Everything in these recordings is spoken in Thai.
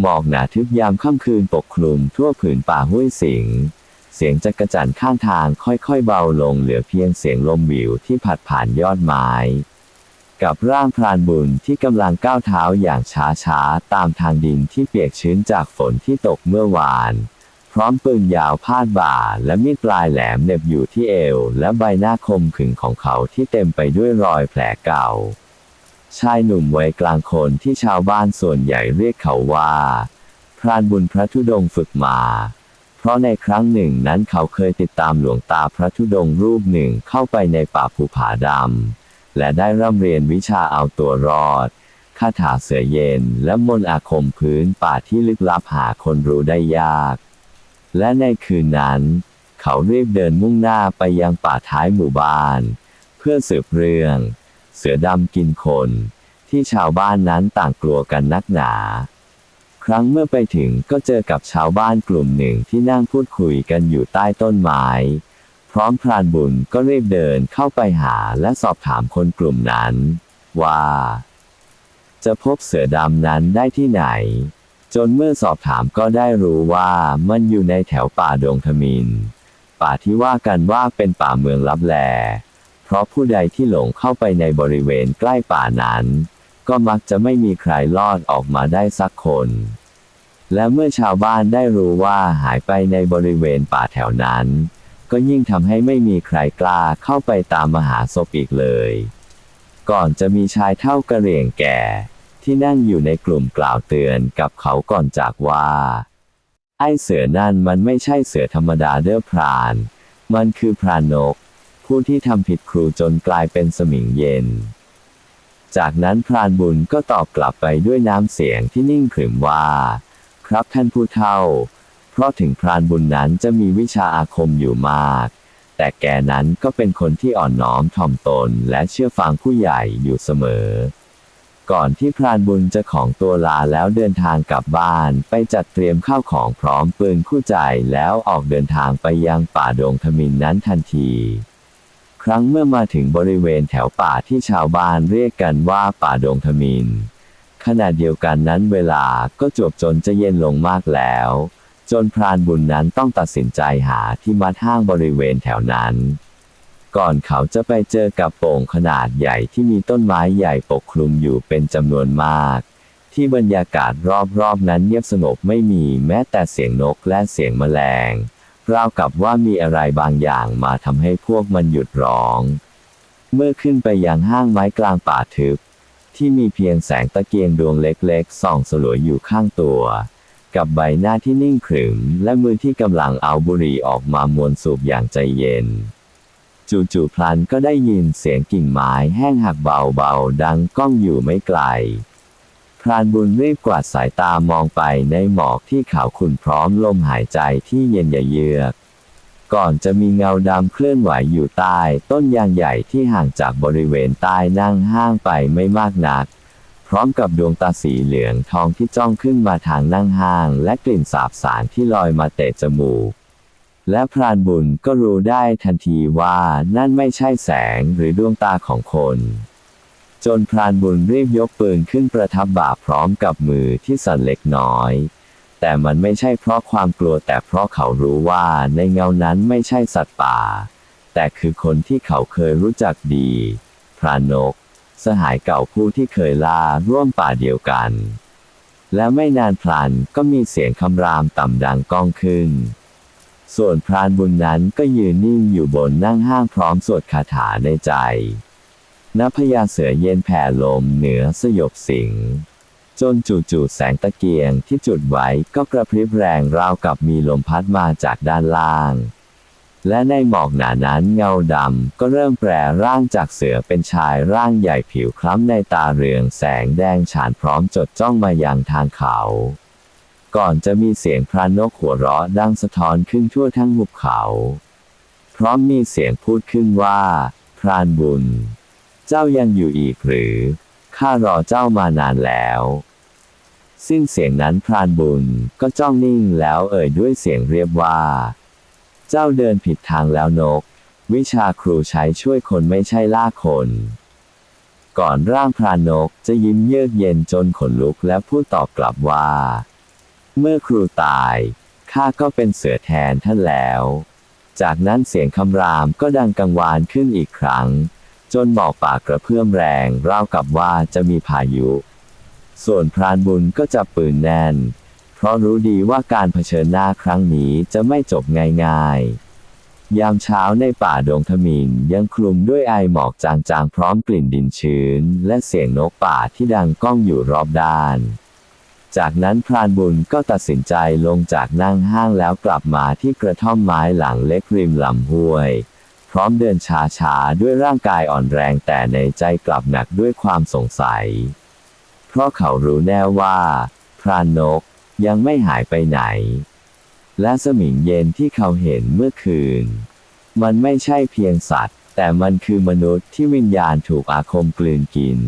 หมอกหนาทึบยามค่ำคืนปกคลุมทั่วผืนป่าห้วยสิง เสียงจักรจั่นข้างทางค่อยๆเบาลงเหลือเพียงเสียงลมวิวที่ผัดผ่านยอดไม้ กับร่างพรานบุญที่กำลังก้าวเท้าอย่างช้าๆ ตามทางดินที่เปียกชื้นจากฝนที่ตกเมื่อวาน พร้อมปืนยาวพาดบ่าและมีดปลายแหลมเน็บอยู่ที่เอว และใบหน้าคมขึงของเขาที่เต็มไปด้วยรอยแผลเก่า ชายหนุ่มวัยกลางคนที่ชาวบ้านส่วนใหญ่เรียกเขาว่า พรานบุญพระธุดงค์ฝึกมา เพราะในครั้งหนึ่งนั้นเขาเคยติดตามหลวงตาพระธุดงค์รูปหนึ่งเข้าไปในป่าภูผาดำ และได้ร่ำเรียนวิชาเอาตัวรอด คาถาเสือเย็นและมนต์อาคมพื้นป่าที่ลึกลับหาคนรู้ได้ยาก และในคืนนั้น เขารีบเดินมุ่งหน้าไปยังป่าท้ายหมู่บ้าน เพื่อสืบเรื่อง สือดำกินคน ที่ชาวบ้านนั้นต่างกลัวกันนักหนา ครั้งเมื่อไปถึงก็เจอกับชาวบ้านกลุ่มหนึ่งที่นั่งพูดคุยกันอยู่ใต้ต้นไม้พร้อมพรานบุญก็รีบเดินเข้าไปหาและสอบถามคนกลุ่มนั้น ว่า จะพบเสือดำนั้นได้ที่ไหน จนเมื่อสอบถามก็ได้รู้ว่ามันอยู่ในแถวป่าดงทมิน ป่าที่ว่ากันว่าเป็นป่าเมืองลับแล ราะผู้ใดที่หลงเข้าไปในบริเวณใกล้ป่านั้น ก็มักจะไม่มีใครรอดออกมาได้สักคน และเมื่อชาวบ้านได้รู้ว่าหายไปในบริเวณป่าแถวนั้น ก็ยิ่งทำให้ไม่มีใครกล้าเข้าไปตามมหาศพอีกเลย ก่อนจะมีชายเท่ากระเหรี่ยงแก่ ที่นั่งอยู่ในกลุ่มกล่าวเตือนกับเขาก่อนจากว่า ไอ้เสือนั่นมันไม่ใช่เสือธรรมดาเด้อพราน มันคือพรานก ผู้ที่ทำผิดครูจนกลายเป็นสมิงเย็น จากนั้นพรานบุญก็ตอบกลับไปด้วยน้ำเสียงที่นิ่งขรึมว่า ครับท่านผู้เฒ่า เพราะถึงพรานบุญนั้นจะมีวิชาอาคมอยู่มาก แต่แกนั้นก็เป็นคนที่อ่อนน้อมถ่อมตนและเชื่อฟังผู้ใหญ่อยู่เสมอก่อนที่พรานบุญจะของตัวลาแล้วเดินทางกลับบ้านไปจัดเตรียมข้าวของพร้อมปืนคู่ใจแล้วออกเดินทางไปยังป่าดงทมินนั้นทันที ครั้งเมื่อมาถึงบริเวณแถวป่าที่ชาวบ้านเรียกกันว่าป่าดงทมินขณะเดียวกันนั้นเวลาก็จบจนจะเย็นลงมากแล้ว จนพรานบุญนั้นต้องตัดสินใจหาที่มัดห้างบริเวณแถวนั้น ก่อนเขาจะไปเจอกับโป่งขนาดใหญ่ที่มีต้นไม้ใหญ่ปกคลุมอยู่เป็นจำนวนมาก ที่บรรยากาศรอบๆนั้นเงียบสงบไม่มีแม้แต่เสียงนกและเสียงแมลง ราวกับว่ามีอะไรบางอย่างมาทำให้พวกมันหยุดร้อง เมื่อขึ้นไปยังห้างไม้กลางป่าทึบ ที่มีเพียงแสงตะเกียงดวงเล็กๆส่องสลัวอยู่ข้างตัว กับใบหน้าที่นิ่งขรึม และมือที่กำลังเอาบุหรี่ออกมามวนสูบอย่างใจเย็น จู่ๆพลันก็ได้ยินเสียงกิ่งไม้แห้งหักเบาๆ ดังก้องอยู่ไม่ไกล พรานบุญรีบกวาดสายตามองไปในหมอกที่ขาวขุ่นพร้อมลมหายใจที่เย็นเยือกก่อนจะมีเงาดำเคลื่อนไหวอยู่ใต้ ต้นยางใหญ่ที่ห่างจากบริเวณใต้นั่งห้างไปไม่มากนัก พร้อมกับดวงตาสีเหลืองทองที่จ้องขึ้นมาทางนั่งห้าง และกลิ่นสาบสารที่ลอยมาเตะจมูก และพรานบุญก็รู้ได้ทันทีว่านั่นไม่ใช่แสงหรือดวงตาของคน จนพรานบุญรีบยกปืนขึ้นประทับบ่าพร้อมกับมือที่สั่นเล็กน้อย แต่มันไม่ใช่เพราะความกลัวแต่เพราะเขารู้ว่าในเงานั้นไม่ใช่สัตว์ป่า แต่คือคนที่เขาเคยรู้จักดี พรานก สหายเก่าผู้ที่เคยล่าร่วมป่าเดียวกัน และไม่นานพลันก็มีเสียงคำรามต่ำดังก้องขึ้น ส่วนพรานบุญนั้นก็ยืนนิ่งอยู่บนนั่งห้างพร้อมสวดคาถาในใจ นพญาเสือเย็นแผ่ลมเหนือสยบสิงจนจู่ๆแสงตะเกียงที่จุดไว้ก็กระพริบแรงราวกับมีลมพัดมาจากด้านล่าง และในหมอกหนานั้นเงาดำก็เริ่มแปรร่างจากเสือเป็นชายร่างใหญ่ผิวคล้ำในตาเรืองแสงแดงฉานพร้อมจดจ้องมายังทางเขา ก่อนจะมีเสียงพระนกหัวเราะดังสะท้อนขึ้นทั่วทั้งหุบเขา พร้อมมีเสียงพูดขึ้นว่า พรานบุญ เจ้ายังอยู่อีกหรือ ข้ารอเจ้ามานานแล้ว สิ้นเสียงนั้นพรานบุญก็จ้องนิ่งแล้วเอ่ยด้วยเสียงเรียบว่า เจ้าเดินผิดทางแล้วนก วิชาครูใช้ช่วยคนไม่ใช่ล่าคน ก่อนร่างพรานกจะยิ้มเยือกเย็นจนขนลุกและพูดตอบกลับว่า เมื่อครูตายข้าก็เป็นเสือแทนท่านแล้ว จากนั้นเสียงคำรามก็ดังกังวานขึ้นอีกครั้ง จนหมอกปากกระเพื่อมแรงราวกับว่าจะมีพายุ ส่วนพรานบุญก็จับปืนแน่น เพราะรู้ดีว่าการเผชิญหน้าครั้งนี้จะไม่จบง่ายๆ ยามเช้าในป่าดงทมินยังคลุมด้วยไอหมอกจางๆ พร้อมกลิ่นดินชื้น และเสียงนกป่าที่ดังก้องอยู่รอบด้านจากนั้นพรานบุญก็ตัดสินใจลงจากนั่งห้างแล้วกลับมาที่กระท่อมไม้หลังเล็กริมลำห้วย พร้อมเดินช้าๆด้วยร่างกายอ่อนแรงแต่ในใจกลับหนักด้วยความสงสัย เพราะเขารู้แน่ว่า พรานนกยังไม่หายไปไหน และสมิงเย็นที่เขาเห็นเมื่อคืน มันไม่ใช่เพียงสัตว์ แต่มันคือมนุษย์ที่วิญญาณถูกอาคมกลืนกิน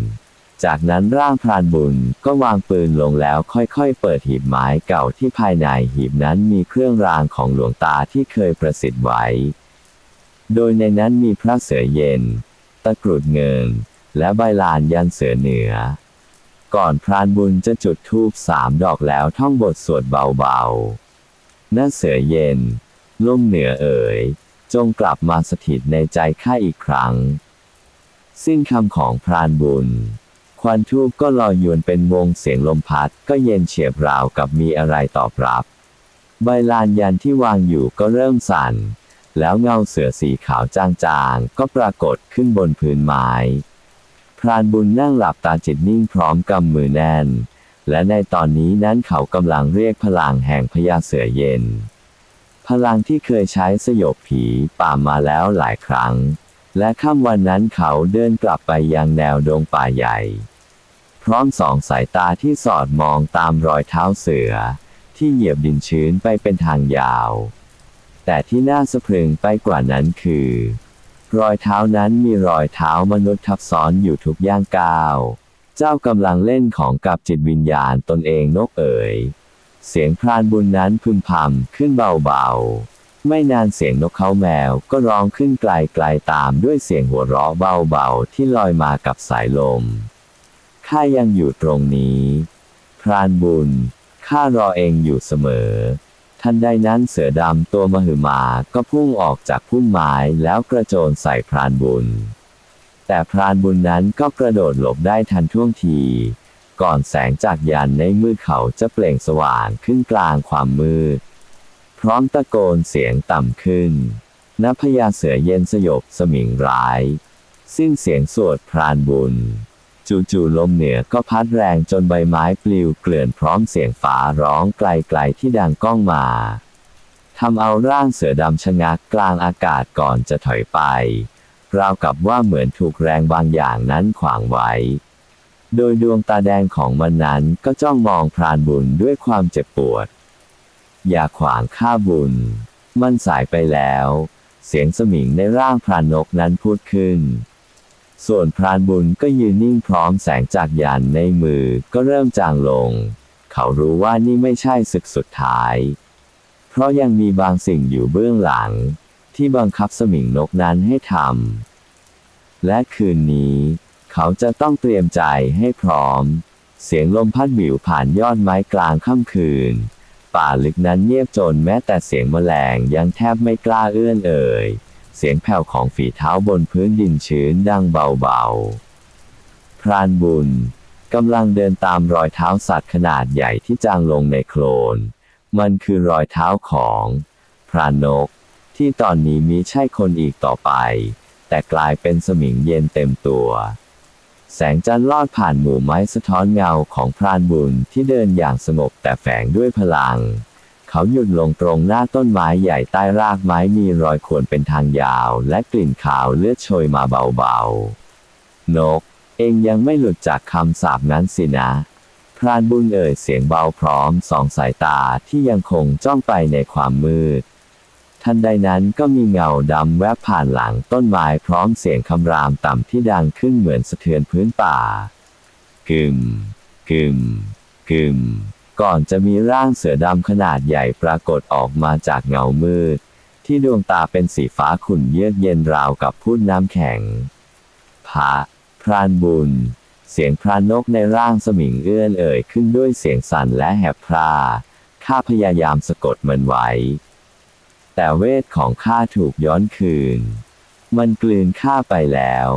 จากนั้นร่างพรานบุญก็วางปืนลงแล้วค่อยๆ เปิดหีบไม้เก่าที่ภายในหีบนั้นมีเครื่องรางของหลวงตาที่เคยประสิทธิ์ไว้ โดยในนั้นมีพระเสือเย็น ตะกรุดเงิน และใบลานยันเสือเหนือ ก่อนพรานบุญจะจุดธูปสามดอกแล้วท่องบทสวดเบาๆน้าเสือเย็นล่มเหนือเอ๋ย จงกลับมาสถิตในใจข้าอีกครั้ง สิ้นคำของพรานบุญ ควันทูบก็ลอยยวนเป็นวงเสียงลมพัดก็เย็นเฉียบราวกับมีอะไรตอบรับ ใบลานยันที่วางอยู่ก็เริ่มสั่น แล้วเงาเสือสีขาวจางๆ ก็ปรากฏขึ้นบนพื้นไม้ พรานบุญนั่งหลับตาจิตนิ่งพร้อมกำมือแน่น และในตอนนี้นั้นเขากำลังเรียกพลังแห่งพญาเสือเย็น พลังที่เคยใช้สยบผีป่ามาแล้วหลายครั้ง และค่ำวันนั้นเขาเดินกลับไปยังแนวดงป่าใหญ่ พร้อมสองสายตาที่สอดมองตามรอยเท้าเสือ ที่เหยียบดินชื้นไปเป็นทางยาว แต่ที่น่าสะพรึงไปกว่านั้นคือ รอยเท้านั้นมีรอยเท้ามนุษย์ทับซ้อนอยู่ทุกย่างก้าว เจ้ากำลังเล่นของกับจิตวิญญาณตนเองนกเอ๋ย เสียงพรานบุญนั้นพึมพำขึ้นเบาๆ ไม่นานเสียงนกเขาแมวก็ร้องขึ้นไกลๆตามด้วยเสียงหัวเราะเบาๆ ที่ลอยมากับสายลม ข้ายังอยู่ตรงนี้ พรานบุญ ข้ารอเองอยู่เสมอ ทันใดนั้นเสือดำตัวมหึมาก็พุ่งออกจากพุ่มไม้แล้วกระโจนใส่พรานบุญ แต่พรานบุญนั้นก็กระโดดหลบได้ทันท่วงที ก่อนแสงจากยันในมือเขาจะเปล่งสว่างขึ้นกลางความมืด พร้อมตะโกนเสียงต่ำขึ้นนพญาเสือเย็นสยบสมิงร้ายสิ้นเสียงสวดพรานบุญ จู่ๆลมเหนือก็พัดแรงจนใบไม้ปลิวเกลื่อนพร้อมเสียงฟ้าร้องไกลๆที่ดังก้องมาทำเอาร่างเสือดำชะงักกลางอากาศก่อนจะถอยไป ราวกับว่าเหมือนถูกแรงบางอย่างนั้นขวางไว้ โดยดวงตาแดงของมันนั้นก็จ้องมองพรานบุญด้วยความเจ็บปวด อย่าขวางข้าบุญ มันสายไปแล้ว เสียงสมิงในร่างพรานนกนั้นพูดขึ้น ส่วนพรานบุญก็ยืนนิ่งพร้อมแสงจากยานในมือก็เริ่มจางลง เขารู้ว่านี่ไม่ใช่ศึกสุดท้าย เพราะยังมีบางสิ่งอยู่เบื้องหลัง ที่บังคับสมิงนกนั้นให้ทำ และคืนนี้ เขาจะต้องเตรียมใจให้พร้อม เสียงลมพัดบิวผ่านยอดไม้กลางค่ำคืน ป่าลึกนั้นเงียบจนแม้แต่เสียงแมลงยังแทบไม่กล้าเอื้อนเอ่ย เสียงแผ่วของฝีเท้าบนพื้นดินชื้นดังเบาๆ พรานบุญกำลังเดินตามรอยเท้าสัตว์ขนาดใหญ่ที่จางลงในโคลน มันคือรอยเท้าของพรานกที่ตอนนี้มีใช่คนอีกต่อไป แต่กลายเป็นสมิงเย็นเต็มตัว แสงจันทร์ลอดผ่านหมู่ไม้สะท้อนเงาของพรานบุญที่เดินอย่างสงบแต่แฝงด้วยพลัง เขาหยุดลงตรงหน้าต้นไม้ใหญ่ใต้รากไม้มีรอยข่วนเป็นทางยาว และกลิ่นขาวเลือดโชยมาเบาๆ นก เองยังไม่หลุดจากคำสาปนั้นสินะ พรานบุญเอ่ยเสียงเบาพร้อมสองสายตาที่ยังคงจ้องไปในความมืด ทันใดนั้นก็มีเงาดำแวบผ่านหลังต้นไม้พร้อมเสียงคำรามต่ำที่ดังขึ้นเหมือนสะเทือนพื้นป่ากึมกึมกึม ก่อนจะมีร่างเสือดำขนาดใหญ่ปรากฏออกมาจากเงามืด ที่ดวงตาเป็นสีฟ้าขุ่นเยือกเย็นราวกับพูดน้ำแข็งพระพรานบุญ เสียงพรานนกในร่างสมิงเอื้อนเอ่ยขึ้นด้วยเสียงสั่นและแหบพราข้าพยายามสะกดมันไว้ แต่เวทของข้าถูกย้อนคืน มันกลืนข้าไปแล้ว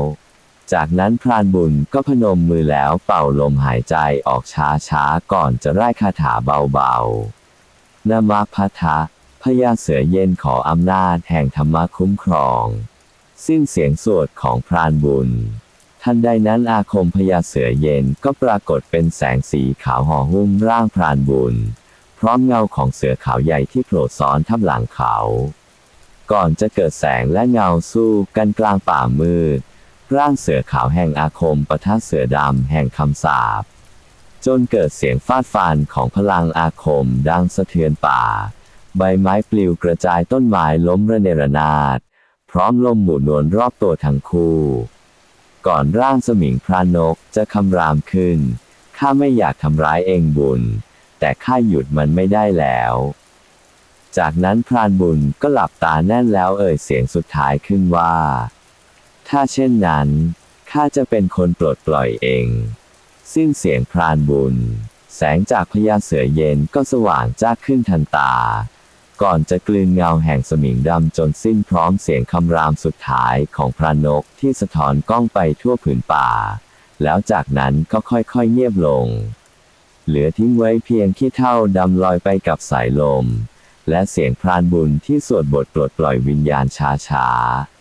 จากนั้นพรานบุญก็พนมมือแล้วเป่าลมหายใจออกช้าๆ ก่อนจะไล่คาถาเบาๆนามาพัทะพญาเสือเย็นขออำนาจแห่งธรรมะคุ้มครอง สิ้นเสียงสวดของพรานบุญ ทันใดนั้นอาคมพญาเสือเย็นก็ปรากฏเป็นแสงสีขาวห่อหุ้มร่างพรานบุญ พร้อมเงาของเสือขาวใหญ่ที่โผล่ซ้อนทับหลังเขา ก่อนจะเกิดแสงและเงาสู้กันกลางป่ามืด ร่างเสือขาวแห่งอาคมปะทะเสือดำแห่งคำสาปจนเกิดเสียงฟาดฟันของพลังอาคมดังสะเทือนป่า ใบไม้ปลิวกระจายต้นไม้ล้มระเนระนาด พร้อมลมหมุนวลรอบตัวทั้งคู่ ก่อนร่างสมิงพรานกจะคำรามขึ้น ข้าไม่อยากทำร้ายเองบุญ แต่ข้าหยุดมันไม่ได้แล้ว จากนั้นพรานบุญก็หลับตาแน่นแล้วเอ่ยเสียงสุดท้ายขึ้นว่า ถ้าเช่นนั้น ข้าจะเป็นคนปลดปล่อยเอง สิ้นเสียงพรานบุญ แสงจากพญาเสือเย็นก็สว่างจ้าขึ้นทันตา ก่อนจะกลืนเงาแห่งสมิงดำจนสิ้นพร้อมเสียงคำรามสุดท้ายของพระนกที่สะท้อนกล้องไปทั่วผืนป่า แล้วจากนั้นก็ค่อยๆเงียบลง เหลือทิ้งไว้เพียงขี้เท่าดำลอยไปกับสายลม และเสียงพรานบุญที่สวดบทปลดปล่อยวิญญาณช้าๆ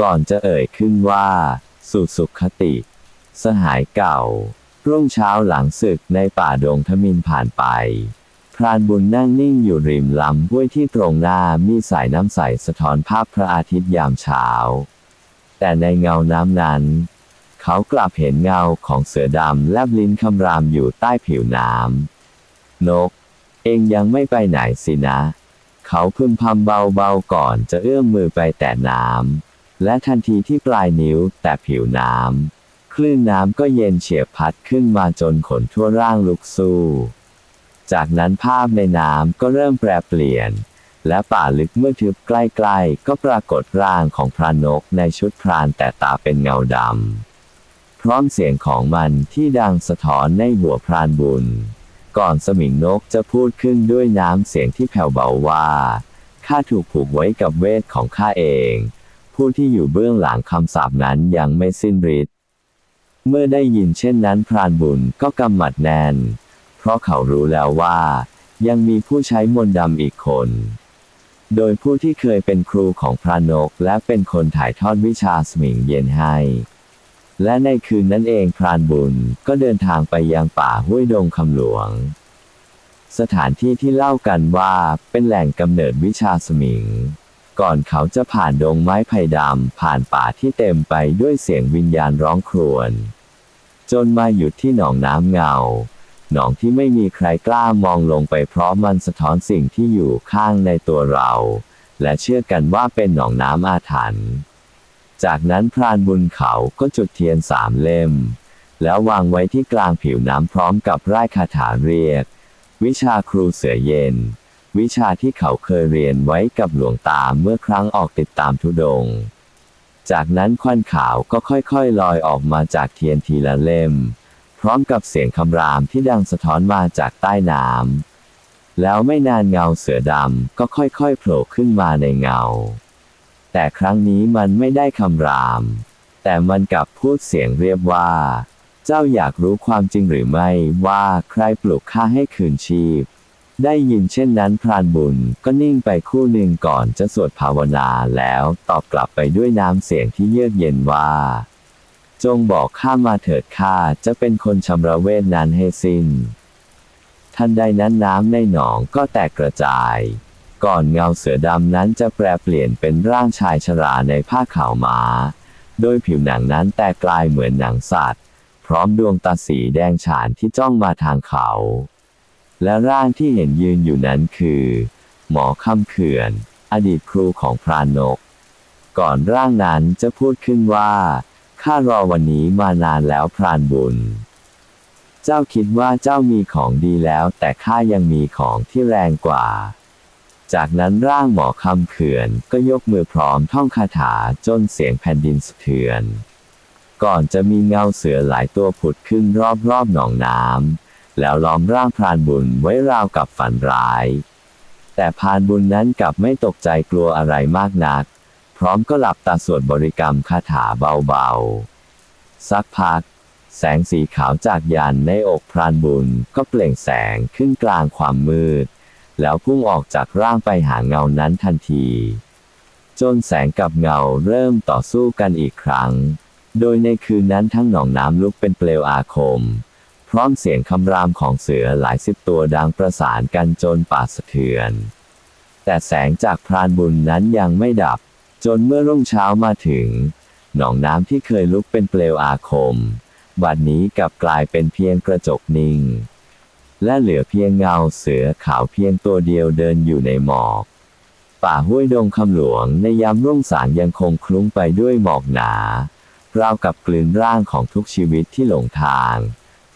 ก่อนจะเอ่ยขึ้นว่า สู่สุขติ สหายเก่า รุ่งเช้าหลังศึกในป่าดงทมินผ่านไป พรานบุญนั่งนิ่งอยู่ริมลำห้วยที่ตรงหน้ามีสายน้ำใสสะท้อนภาพพระอาทิตย์ยามเช้า แต่ในเงาน้ำนั้น เขากลับเห็นเงาของเสือดำแลบลิ้นคำรามอยู่ใต้ผิวน้ำนก เองยังไม่ไปไหนสินะ เขาพึมพำเบาๆก่อนจะเอื้อมมือไปแตะน้ำ และทันทีที่ปลายนิ้วแตะผิวน้ำคลื่นน้ำก็เย็นเฉียบพัดขึ้นมาจนขนทั่วร่างลุกสู้ จากนั้นภาพในน้ำก็เริ่มแปรเปลี่ยน และป่าลึกเมื่อทึบใกล้ๆ ก็ปรากฏร่างของพระนกในชุดพรานแต่ตาเป็นเงาดำพร้อมเสียงของมันที่ดังสะท้อนในหัวพรานบุญ ก่อนสมิงนกจะพูดขึ้นด้วยน้ำเสียงที่แผ่วเบาว่าข้าถูกผูกไว้กับเวทของข้าเอง ผู้ที่อยู่เบื้องหลังคำสาปนั้นยังไม่สิ้นฤทธิ์เมื่อได้ยินเช่นนั้นพรานบุญก็กำหมัดแน่น เพราะเขารู้แล้วว่า ยังมีผู้ใช้มนต์ดำอีกคน โดยผู้ที่เคยเป็นครูของพระนกและเป็นคนถ่ายทอดวิชาสมิงเย็นให้ และในคืนนั้นเองพรานบุญก็เดินทางไปยังป่าห้วยดงคำหลวง สถานที่ที่เล่ากันว่าเป็นแหล่งกำเนิดวิชาสมิง ก่อนเขาจะผ่านดงไม้ไผ่ดำผ่านป่าที่เต็มไปด้วยเสียงวิญญาณร้องครวญจนมาหยุดที่หนองน้ำเงา หนองที่ไม่มีใครกล้ามองลงไปเพราะมันสะท้อนสิ่งที่อยู่ข้างในตัวเรา และเชื่อกันว่าเป็นหนองน้ำอาถรรพ์จากนั้นพรานบุญเขาก็จุดเทียนสามเล่ม แล้ววางไว้ที่กลางผิวน้ำพร้อมกับไร้คาถาเรียก วิชาครูเสือเย็น วิชาที่เขาเคยเรียนไว้กับหลวงตาเมื่อครั้งออกติดตามทุดง จากนั้นควันขาวก็ค่อยๆลอยออกมาจากเทียนทีละเล่ม พร้อมกับเสียงคำรามที่ดังสะท้อนมาจากใต้น้ำแล้วไม่นานเงาเสือดำก็ค่อยๆโผล่ขึ้นมาในเงา แต่ครั้งนี้มันไม่ได้คำราม แต่มันกลับพูดเสียงเรียบว่า เจ้าอยากรู้ความจริงหรือไม่ว่าใครปลุกข้าให้คืนชีพ ได้ยินเช่นนั้นพรานบุญก็นิ่งไปคู่หนึ่งก่อนจะสวดภาวนาแล้วตอบกลับไปด้วยน้ำเสียงที่เยือกเย็นว่า จงบอกข้ามาเถิดข้าจะเป็นคนชำระเวทนั้นให้สิ้น ทันใดนั้นน้ำในหนองก็แตกกระจาย ก่อนเงาเสือดำนั้นจะแปลเปลี่ยนเป็นร่างชายชราในผ้าขาวม้า โดยผิวหนังนั้นแตกกลายเหมือนหนังสัตว์ พร้อมดวงตาสีแดงฉานที่จ้องมาทางเขา และร่างที่เห็นยืนอยู่นั้นคือ หมอคำเขื่อน อดีตครูของพรานก ก่อนร่างนั้นจะพูดขึ้นว่า ข้ารอวันนี้มานานแล้วพรานบุญ เจ้าคิดว่าเจ้ามีของดีแล้ว แต่ข้ายังมีของที่แรงกว่า จากนั้นร่างหมอคำเขื่อนก็ยกมือพร้อมท่องคาถาจนเสียงแผ่นดินสะเทือน ก่อนจะมีเงาเสือหลายตัวผุดขึ้นรอบๆหนองน้ำ แล้วล้อมร่างพรานบุญไว้ราวกับฝันร้าย แต่พรานบุญนั้นกลับไม่ตกใจกลัวอะไรมากนัก พร้อมก็หลับตาสวดบริกรรมคาถาเบาๆ สักพัก แสงสีขาวจากยานในอกพรานบุญก็เปล่งแสงขึ้นกลางความมืด แล้วพุ่งออกจากร่างไปหาเงานั้นทันที จนแสงกับเงาเริ่มต่อสู้กันอีกครั้ง โดยในคืนนั้นทั้งหนองน้ำลุกเป็นเปลวอาคม พร้อมเสียงคำรามของเสือหลายสิบตัวดังประสานกันจนป่าสะเทือน แต่แสงจากพรานบุญนั้นยังไม่ดับ จนเมื่อรุ่งเช้ามาถึง หนองน้ำที่เคยลุกเป็นเปลวอาคม บัดนี้กลับกลายเป็นเพียงกระจกนิ่ง และเหลือเพียงเงาเสือขาวเพียงตัวเดียวเดินอยู่ในหมอก ป่าห้วยดงคำหลวงในยามรุ่งสางยังคงคลุ้งไปด้วยหมอกหนาราวกับกลืนร่างของทุกชีวิตที่หลงทาง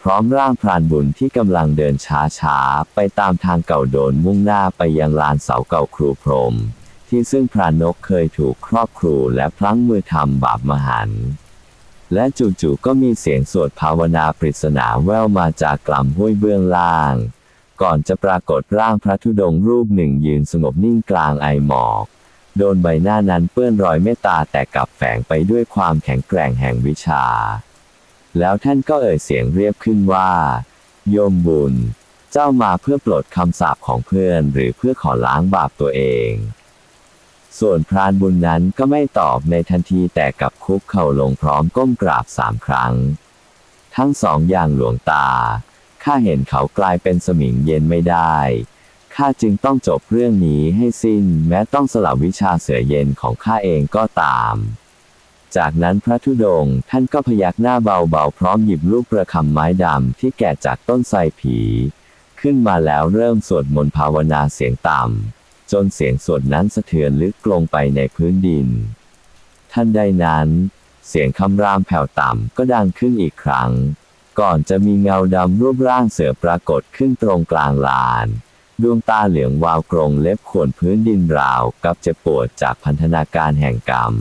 พร้อมร่างพรานบุญที่กำลังเดินช้าๆ ไปตามทางเก่าโดนมุ่งหน้าไปยังลานเสาเก่าครูพรหมที่ซึ่งพรานกเคยถูกครอบครูและพลั้งมือทำบาปมหันต์และจู่ๆก็มีเสียงสวดภาวนาปริศนาแว่วมาจากกล่ำห้วยเบื้องล่าง ก่อนจะปรากฏร่างพระธุดงค์รูปหนึ่งยืนสงบนิ่งกลางไอหมอก โดนใบหน้านั้นเปื้อนรอยเมตตาแต่กลับแฝงไปด้วยความแข็งแกร่งแห่งวิชา แล้วท่านก็เอ่ยเสียงเรียบขึ้นว่า โยมบุญ เจ้ามาเพื่อปลดคำสาปของเพื่อนหรือเพื่อขอล้างบาปตัวเอง ส่วนพรานบุญนั้นก็ไม่ตอบในทันทีแต่กับคุกเข่าลงพร้อมก้มกราบสามครั้ง ทั้งสองอย่างหลวงตา ข้าเห็นเขากลายเป็นสมิงเย็นไม่ได้ข้าจึงต้องจบเรื่องนี้ให้สิ้น แม้ต้องสละวิชาเสือเย็นของข้าเองก็ตาม จากนั้นพระธุดงค์ท่านก็พยักหน้าเบาๆ พร้อมหยิบลูกประคำไม้ดำที่แกะจากต้นไทรผี ขึ้นมาแล้วเริ่มสวดมนต์ภาวนาเสียงต่ำ จนเสียงสวดนั้นสะเทือนลึกลงไปในพื้นดิน ท่านใดนั้น เสียงคำรามแผ่วต่ำก็ดังขึ้นอีกครั้ง ก่อนจะมีเงาดำรูปร่างเสือปรากฏขึ้นตรงกลางลานดวงตาเหลืองวาวกรงเล็บข่วนพื้นดินราวกับเจ็บปวดจากพันธนาการแห่งกรรม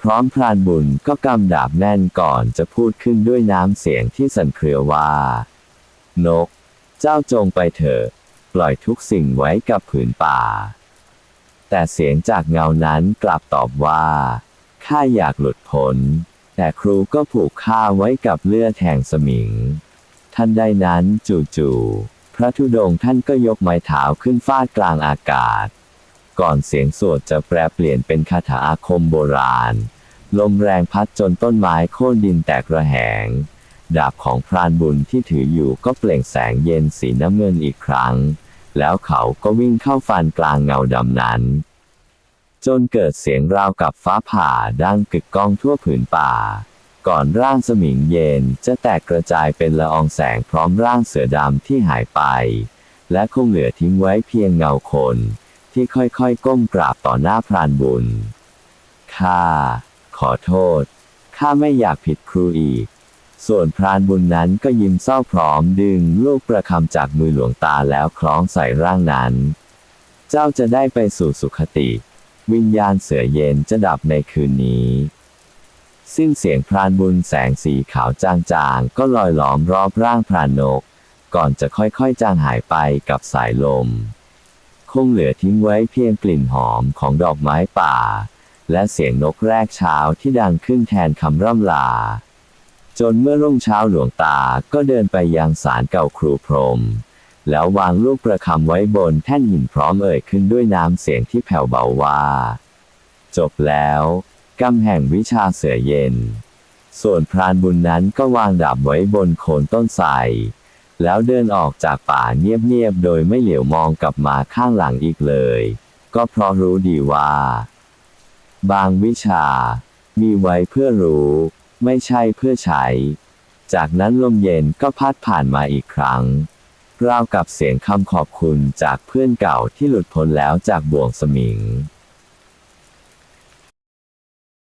พร้อมพรานบุญก็กำดาบแน่นก่อนจะพูดขึ้นด้วยน้ำเสียงที่สั่นเครือว่า นก เจ้าจงไปเถอะ ปล่อยทุกสิ่งไว้กับผืนป่า แต่เสียงจากเงานั้นกลับตอบว่า ข้าอยากหลุดพ้น แต่ครูก็ผูกข้าไว้กับเลือดแห่งสมิง ท่านใดนั้นจู่ๆพระธุดงค์ท่านก็ยกไม้เท้าขึ้นฟาดกลางอากาศ ก่อนเสียงสวดจะแปรเปลี่ยนเป็นคาถาอาคมโบราณ ลมแรงพัดจนต้นไม้โค่นดินแตกระแหง ดาบของพรานบุญที่ถืออยู่ก็เปล่งแสงเย็นสีน้ำเงินอีกครั้ง แล้วเขาก็วิ่งเข้าฟันกลางเงาดำนั้น จนเกิดเสียงราวกับฟ้าผ่าดังกึกก้องทั่วผืนป่า ก่อนร่างสมิงเย็นจะแตกกระจายเป็นละอองแสงพร้อมร่างเสือดำที่หายไป และคงเหลือทิ้งไว้เพียงเงาคน ที่ค่อยๆ ก้มกราบต่อหน้าพรานบุญ ข้า ขอโทษ ข้าไม่อยากผิดครูอีก ส่วนพรานบุญนั้นก็ยิ้มเศร้าพร้อมดึงลูกประคำจากมือหลวงตาแล้วคล้องใส่ร่างนั้น เจ้าจะได้ไปสู่สุขติ วิญญาณเสือเย็นจะดับในคืนนี้สิ้นเสียงพรานบุญแสงสีขาวจางๆ ก็ลอยล้อมรอบร่างพรานนก ก่อนจะค่อยๆ จางหายไปกับสายลม คงเหลือทิ้งไว้เพียงกลิ่นหอมของดอกไม้ป่า และเสียงนกแรกเช้าที่ดังขึ้นแทนคำร่ำลา จนเมื่อรุ่งเช้าหลวงตาก็เดินไปยังศาลเก่าครูพรหมแล้ววางลูกประคำไว้บนแท่นหินพร้อมเอ่ยขึ้นด้วยน้ำเสียงที่แผ่วเบาว่า จบแล้วกำแห่งวิชาเสือเย็น ส่วนพรานบุญนั้นก็วางดาบไว้บนโคนต้นไทร แล้วเดินออกจากป่าเงียบๆ โดยไม่เหลียวมองกลับมาข้างหลังอีกเลย ก็เพราะรู้ดีว่า บางวิชา มีไว้เพื่อรู้ ไม่ใช่เพื่อใช้ จากนั้นลมเย็นก็พัดผ่านมาอีกครั้งราวกับเสียงคำขอบคุณจากเพื่อนเก่าที่หลุดพ้นแล้วจากบ่วงสมิง